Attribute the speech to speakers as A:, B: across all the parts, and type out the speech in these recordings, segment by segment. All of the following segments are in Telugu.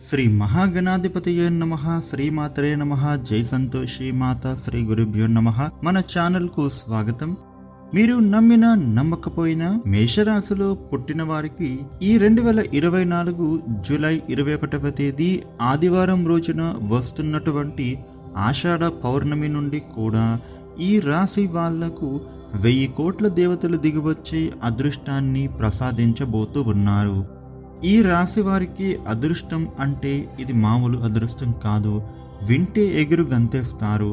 A: శ్రీ మహాగణాధిపతియే నమ శ్రీమాతరే నమ జై సంతోషి మాత శ్రీ గురుభ్యో నమ. మన ఛానల్కు స్వాగతం. మీరు నమ్మిన నమ్మకపోయినా మేషరాశిలో పుట్టిన వారికి ఈ రెండు వేల ఇరవై నాలుగు జూలై ఇరవై ఒకటవ తేదీ ఆదివారం రోజున వస్తున్నటువంటి ఆషాఢ పౌర్ణమి నుండి కూడా ఈ రాశి వాళ్ళకు వెయ్యి కోట్ల దేవతలు దిగివచ్చే అదృష్టాన్ని ప్రసాదించబోతూ ఉన్నారు. ఈ రాశి వారికి అదృష్టం అంటే ఇది మామూలు అదృష్టం కాదు. వింటే ఎగురు గంతేస్తారు.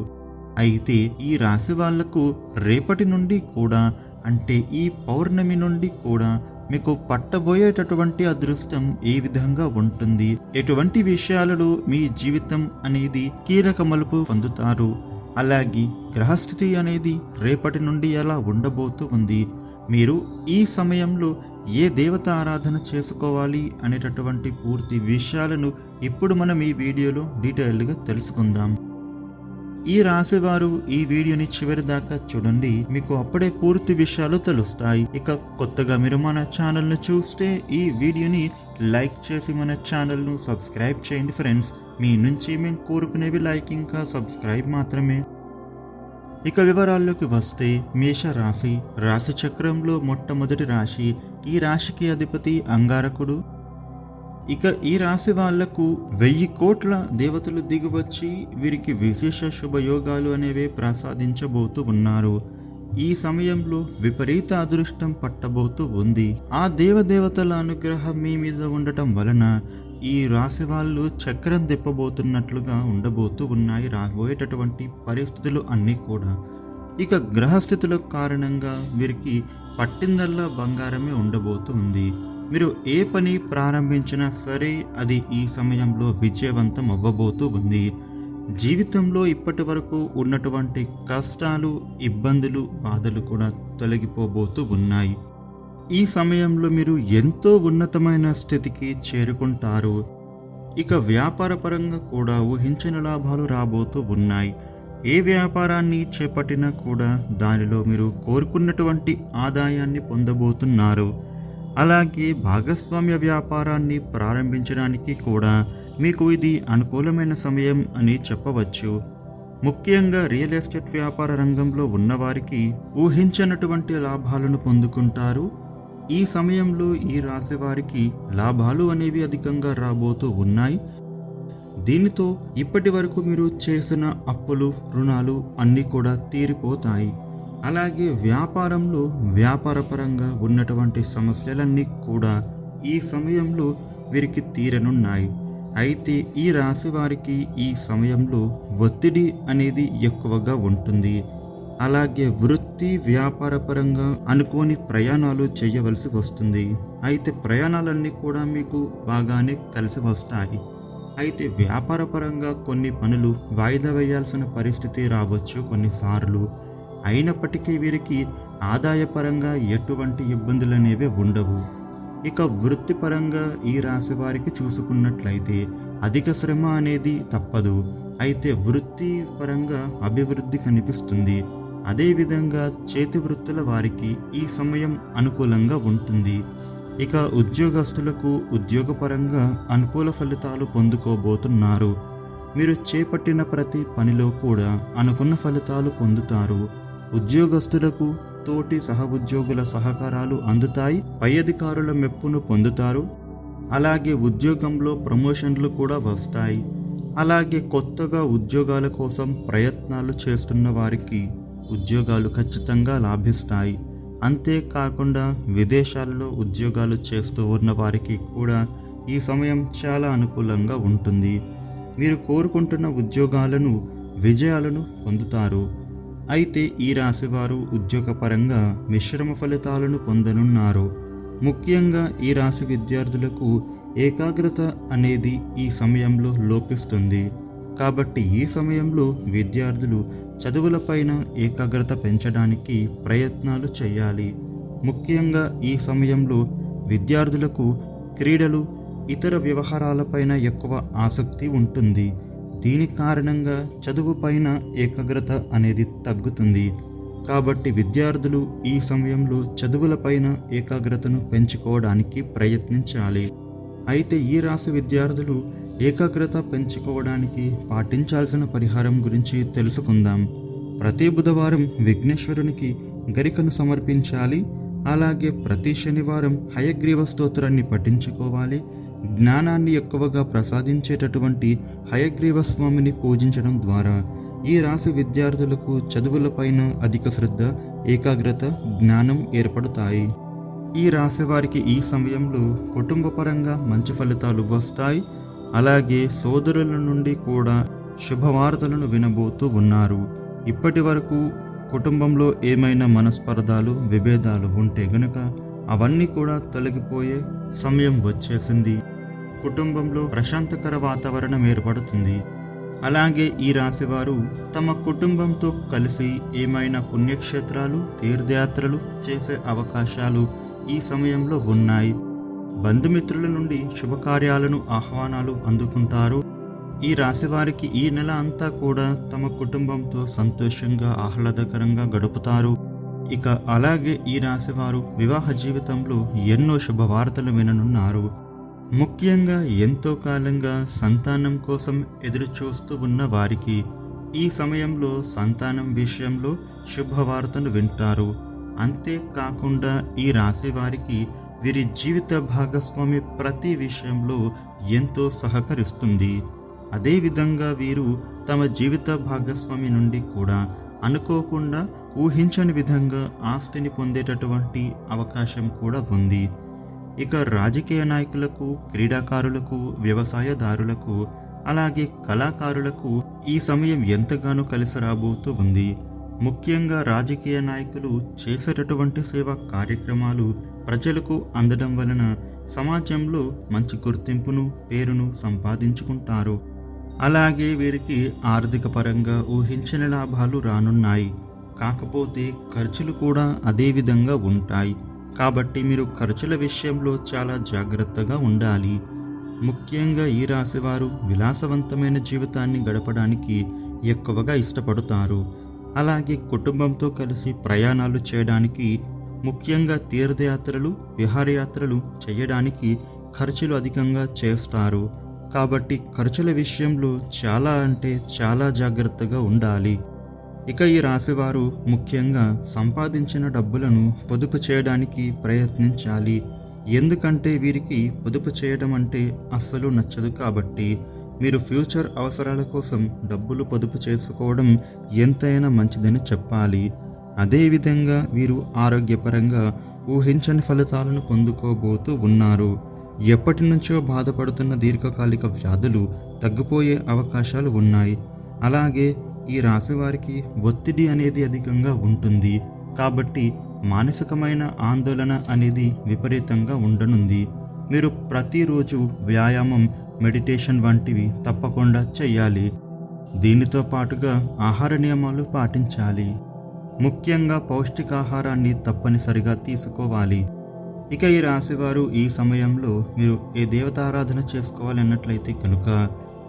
A: అయితే ఈ రాశి వాళ్ళకు రేపటి నుండి కూడా అంటే ఈ పౌర్ణమి నుండి కూడా మీకు పట్టబోయేటటువంటి అదృష్టం ఏ విధంగా ఉంటుంది? ఎటువంటి విషయాలలో మీ జీవితం అనేది కీలక మలుపు పొందుతారు? అలాగే గ్రహస్థితి అనేది రేపటి నుండి ఎలా ఉండబోతూ ఉంది? మీరు ఈ సమయంలో ఏ దేవత ఆరాధన చేసుకోవాలి అనేటటువంటి పూర్తి విషయాలను ఇప్పుడు మనం ఈ వీడియోలో డీటెయిల్డ్గా తెలుసుకుందాం. ఈ రాసేవారు ఈ వీడియోని చివరి దాకా చూడండి. మీకు అప్పుడే పూర్తి విషయాలు తెలుస్తాయి. ఇక కొత్తగా మీరు మన ఛానల్ను చూస్తే ఈ వీడియోని లైక్ చేసి మన ఛానల్ను సబ్స్క్రైబ్ చేయండి ఫ్రెండ్స్. మీ నుంచి మేము కోరుకునేవి లైక్ ఇంకా సబ్స్క్రైబ్ మాత్రమే. ఇక వివరాల్లోకి వస్తే మేష రాశి రాశి చక్రంలో మొట్టమొదటి రాశి ఈ రాశికి అధిపతి అంగారకుడు. ఇక ఈ రాశి వాళ్ళకు వెయ్యి కోట్ల దేవతలు దిగివచ్చి వీరికి విశేష శుభయోగాలు అనేవి ప్రసాదించబోతూ ఉన్నారు. ఈ సమయంలో విపరీత అదృష్టం పట్టబోతూ ఉంది. ఆ దేవదేవతల అనుగ్రహం మీ మీద ఉండటం వలన ఈ రాశి వాళ్ళు చక్రం తిప్పబోతున్నట్లుగా ఉండబోతూ ఉన్నాయి. రాబోయేటటువంటి పరిస్థితులు అన్నీ కూడా. ఇక గ్రహస్థితుల కారణంగా వీరికి పట్టిందల్లా బంగారమే ఉండబోతుంది మీరు ఏ పని ప్రారంభించినా సరే అది ఈ సమయంలో విజయవంతం అవ్వబోతూ ఉంది. జీవితంలో ఇప్పటి వరకు ఉన్నటువంటి కష్టాలు ఇబ్బందులు బాధలు కూడా తొలగిపోబోతూ ఉన్నాయి. ఈ సమయంలో మీరు ఎంతో ఉన్నతమైన స్థితికి చేరుకుంటారు. ఇక వ్యాపారపరంగా కూడా ఊహించిన లాభాలు రాబోతూ ఉన్నాయి. ఏ వ్యాపారాన్ని చేపట్టినా కూడా దానిలో మీరు కోరుకున్నటువంటి ఆదాయాన్ని పొందబోతున్నారు. అలాగే భాగస్వామ్య వ్యాపారాన్ని ప్రారంభించడానికి కూడా మీకు ఇది అనుకూలమైన సమయం అని చెప్పవచ్చు. ముఖ్యంగా రియల్ ఎస్టేట్ వ్యాపార రంగంలో ఉన్నవారికి ఊహించనటువంటి లాభాలను పొందుకుంటారు. ఈ సమయంలో ఈ రాశి వారికి లాభాలు అనేవి అధికంగా రాబోతూ ఉన్నాయి. దీనితో ఇప్పటి వరకు మీరు చేసిన అప్పులు రుణాలు అన్నీ కూడా తీరిపోతాయి. అలాగే వ్యాపారంలో వ్యాపారపరంగా ఉన్నటువంటి సమస్యలన్నీ కూడా ఈ సమయంలో వీరికి తీరనున్నాయి. అయితే ఈ రాశి వారికి ఈ సమయంలో ఒత్తిడి అనేది ఎక్కువగా ఉంటుంది. అలాగే వృత్తి వ్యాపారపరంగా అనుకోని ప్రయాణాలు చేయవలసి వస్తుంది. అయితే ప్రయాణాలన్నీ కూడా మీకు బాగానే కలిసి వస్తాయి. అయితే వ్యాపారపరంగా కొన్ని పనులు వాయిదా వేయాల్సిన పరిస్థితి రావచ్చు కొన్నిసార్లు. అయినప్పటికీ వీరికి ఆదాయపరంగా ఎటువంటి ఇబ్బందులు అనేవి ఉండవు. ఇక వృత్తిపరంగా ఈ రాశి వారికి చూసుకున్నట్లయితే అధిక శ్రమ అనేది తప్పదు. అయితే వృత్తి పరంగా అభివృద్ధి కనిపిస్తుంది. అదేవిధంగా చేతి వృత్తుల వారికి ఈ సమయం అనుకూలంగా ఉంటుంది. ఇక ఉద్యోగస్తులకు ఉద్యోగపరంగా అనుకూల ఫలితాలు పొందుకోబోతున్నారు. మీరు చేపట్టిన ప్రతి పనిలో కూడా అనుకున్న ఫలితాలు పొందుతారు. ఉద్యోగస్తులకు తోటి సహ ఉద్యోగుల సహకారాలు అందుతాయి. పై అధికారుల మెప్పును పొందుతారు. అలాగే ఉద్యోగంలో ప్రమోషన్లు కూడా వస్తాయి. అలాగే కొత్తగా ఉద్యోగాల కోసం ప్రయత్నాలు చేస్తున్న వారికి ఉద్యోగాలు ఖచ్చితంగా లాభిస్తాయి. అంతేకాకుండా విదేశాల్లో ఉద్యోగాలు చేస్తూ ఉన్న వారికి కూడా ఈ సమయం చాలా అనుకూలంగా ఉంటుంది. మీరు కోరుకుంటున్న ఉద్యోగాలను విజయాలను పొందుతారు. అయితే ఈ రాశివారు ఉద్యోగపరంగా మిశ్రమ ఫలితాలను పొందనున్నారు. ముఖ్యంగా ఈ రాశి విద్యార్థులకు ఏకాగ్రత అనేది ఈ సమయంలో లోపిస్తుంది. కాబట్టి ఈ సమయంలో విద్యార్థులు చదువులపైన ఏకాగ్రత పెంచడానికి ప్రయత్నాలు చేయాలి. ముఖ్యంగా ఈ సమయంలో విద్యార్థులకు క్రీడలు ఇతర వ్యవహారాలపైన ఎక్కువ ఆసక్తి ఉంటుంది. దీని కారణంగా చదువుపైన ఏకాగ్రత అనేది తగ్గుతుంది. కాబట్టి విద్యార్థులు ఈ సమయంలో చదువులపైన ఏకాగ్రతను పెంచుకోవడానికి ప్రయత్నించాలి. అయితే ఈ రాశి విద్యార్థులు ఏకాగ్రత పెంచుకోవడానికి పాటించాల్సిన పరిహారం గురించి తెలుసుకుందాం. ప్రతి బుధవారం విఘ్నేశ్వరునికి గరికను సమర్పించాలి. అలాగే ప్రతి శనివారం హయగ్రీవ స్తోత్రాన్ని పఠించుకోవాలి. జ్ఞానాన్ని ఎక్కువగా ప్రసాదించేటటువంటి హయగ్రీవ స్వామిని పూజించడం ద్వారా ఈ రాశి విద్యార్థులకు చదువులపైన అధిక శ్రద్ధ ఏకాగ్రత జ్ఞానం ఏర్పడతాయి. ఈ రాశి వారికి ఈ సమయంలో కుటుంబపరంగా మంచి ఫలితాలు వస్తాయి. అలాగే సోదరుల నుండి కూడా శుభవార్తలను వినబోతూ ఉన్నారు. ఇప్పటి వరకు కుటుంబంలో ఏమైనా మనస్పర్ధాలు విభేదాలు ఉంటే గనుక అవన్నీ కూడా తొలగిపోయే సమయం వచ్చేసింది. కుటుంబంలో ప్రశాంతకర వాతావరణం ఏర్పడుతుంది. అలాగే ఈ రాశివారు తమ కుటుంబంతో కలిసి ఏమైనా పుణ్యక్షేత్రాలు తీర్థయాత్రలు చేసే అవకాశాలు ఈ సమయంలో ఉన్నాయి. బంధుమిత్రుల నుండి శుభకార్యాలను ఆహ్వానాలు అందుకుంటారు. ఈ రాశివారికి ఈ నెల అంతా కూడా తమ కుటుంబంతో సంతోషంగా ఆహ్లాదకరంగా గడుపుతారు. ఇక అలాగే ఈ రాశివారు వివాహ జీవితంలో ఎన్నో శుభవార్తలు విననున్నారు. ముఖ్యంగా ఎంతో కాలంగా సంతానం కోసం ఎదురు చూస్తూ ఉన్న వారికి ఈ సమయంలో సంతానం విషయంలో శుభవార్తను వింటారు. అంతేకాకుండా ఈ రాశి వారికి వీరి జీవిత భాగస్వామి ప్రతి విషయంలో ఎంతో సహకరిస్తుంది. అదేవిధంగా వీరు తమ జీవిత భాగస్వామి నుండి కూడా అనుకోకుండా ఊహించని విధంగా ఆస్తిని పొందేటటువంటి అవకాశం కూడా ఉంది. ఇక రాజకీయ నాయకులకు క్రీడాకారులకు వ్యవసాయదారులకు అలాగే కళాకారులకు ఈ సమయం ఎంతగానో కలిసి రాబోతూ ఉంది. ముఖ్యంగా రాజకీయ నాయకులు చేసేటటువంటి సేవా కార్యక్రమాలు ప్రజలకు అందడం వలన సమాజంలో మంచి గుర్తింపును పేరును సంపాదించుకుంటారు. అలాగే వీరికి ఆర్థిక పరంగా ఊహించిన లాభాలు రానున్నాయి. కాకపోతే ఖర్చులు కూడా అదే విధంగా ఉంటాయి. కాబట్టి మీరు ఖర్చుల విషయంలో చాలా జాగ్రత్తగా ఉండాలి. ముఖ్యంగా ఈ రాశివారు విలాసవంతమైన జీవితాన్ని గడపడానికి ఎక్కువగా ఇష్టపడతారు. అలాగే కుటుంబంతో కలిసి ప్రయాణాలు చేయడానికి ముఖ్యంగా తీర్థయాత్రలు విహారయాత్రలు చేయడానికి ఖర్చులు అధికంగా చేస్తారు. కాబట్టి ఖర్చుల విషయంలో చాలా అంటే చాలా జాగ్రత్తగా ఉండాలి. ఇక ఈ రాశివారు ముఖ్యంగా సంపాదించిన డబ్బులను పొదుపు చేయడానికి ప్రయత్నించాలి. ఎందుకంటే వీరికి పొదుపు చేయడం అంటే అస్సలు నచ్చదు కాబట్టి మీరు ఫ్యూచర్ అవసరాల కోసం డబ్బులు పొదుపు చేసుకోవడం ఎంతైనా మంచిదని చెప్పాలి. అదేవిధంగా వీరు ఆరోగ్యపరంగా ఊహించని ఫలితాలను పొందుకోబోతూ ఉన్నారు. ఎప్పటి నుంచో బాధపడుతున్న దీర్ఘకాలిక వ్యాధులు తగ్గిపోయే అవకాశాలు ఉన్నాయి. అలాగే ఈ రాశి వారికి ఒత్తిడి అనేది అధికంగా ఉంటుంది. కాబట్టి మానసికమైన ఆందోళన అనేది విపరీతంగా ఉండనుంది. మీరు ప్రతిరోజు వ్యాయామం మెడిటేషన్ వంటివి తప్పకుండా చేయాలి దీనితో పాటుగా ఆహార నియమాలు పాటించాలి. ముఖ్యంగా పౌష్టికాహారాన్ని తప్పనిసరిగా తీసుకోవాలి. ఇక ఈ రాశివారు ఈ సమయంలో మీరు ఏ దేవతారాధన చేసుకోవాలన్నట్లయితే కనుక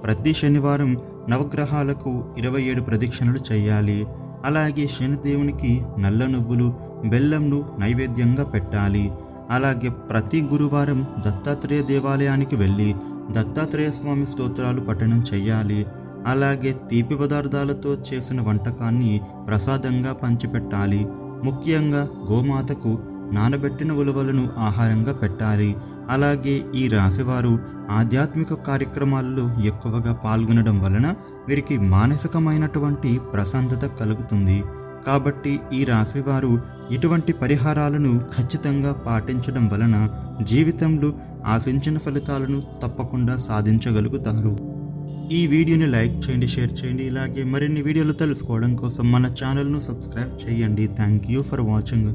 A: ప్రతి శనివారం నవగ్రహాలకు ఇరవై ఏడు ప్రదక్షిణలు చేయాలి అలాగే శనిదేవునికి నల్ల నువ్వులు బెల్లంను నైవేద్యంగా పెట్టాలి. అలాగే ప్రతి గురువారం దత్తాత్రేయ దేవాలయానికి వెళ్ళి దత్తాత్రేయ స్వామి స్తోత్రాలు పఠనం చేయాలి అలాగే తీపి పదార్థాలతో చేసిన వంటకాన్ని ప్రసాదంగా పంచిపెట్టాలి. ముఖ్యంగా గోమాతకు నానబెట్టిన ఉలవలను ఆహారంగా పెట్టాలి. అలాగే ఈ రాశివారు ఆధ్యాత్మిక కార్యక్రమాల్లో ఎక్కువగా పాల్గొనడం వలన వీరికి మానసికమైనటువంటి ప్రశాంతత కలుగుతుంది. కాబట్టి ఈ రాశివారు ఇటువంటి పరిహారాలను ఖచ్చితంగా పాటించడం వలన జీవితంలో ఆశించిన ఫలితాలను తప్పకుండా సాధించగలుగుతారు. ఈ వీడియోని లైక్ చేయండి షేర్ చేయండి. ఇలాగే మరిన్ని వీడియోలు తెలుసుకోవడం కోసం మన ఛానల్ను సబ్స్క్రైబ్ చేయండి. Thank you for watching.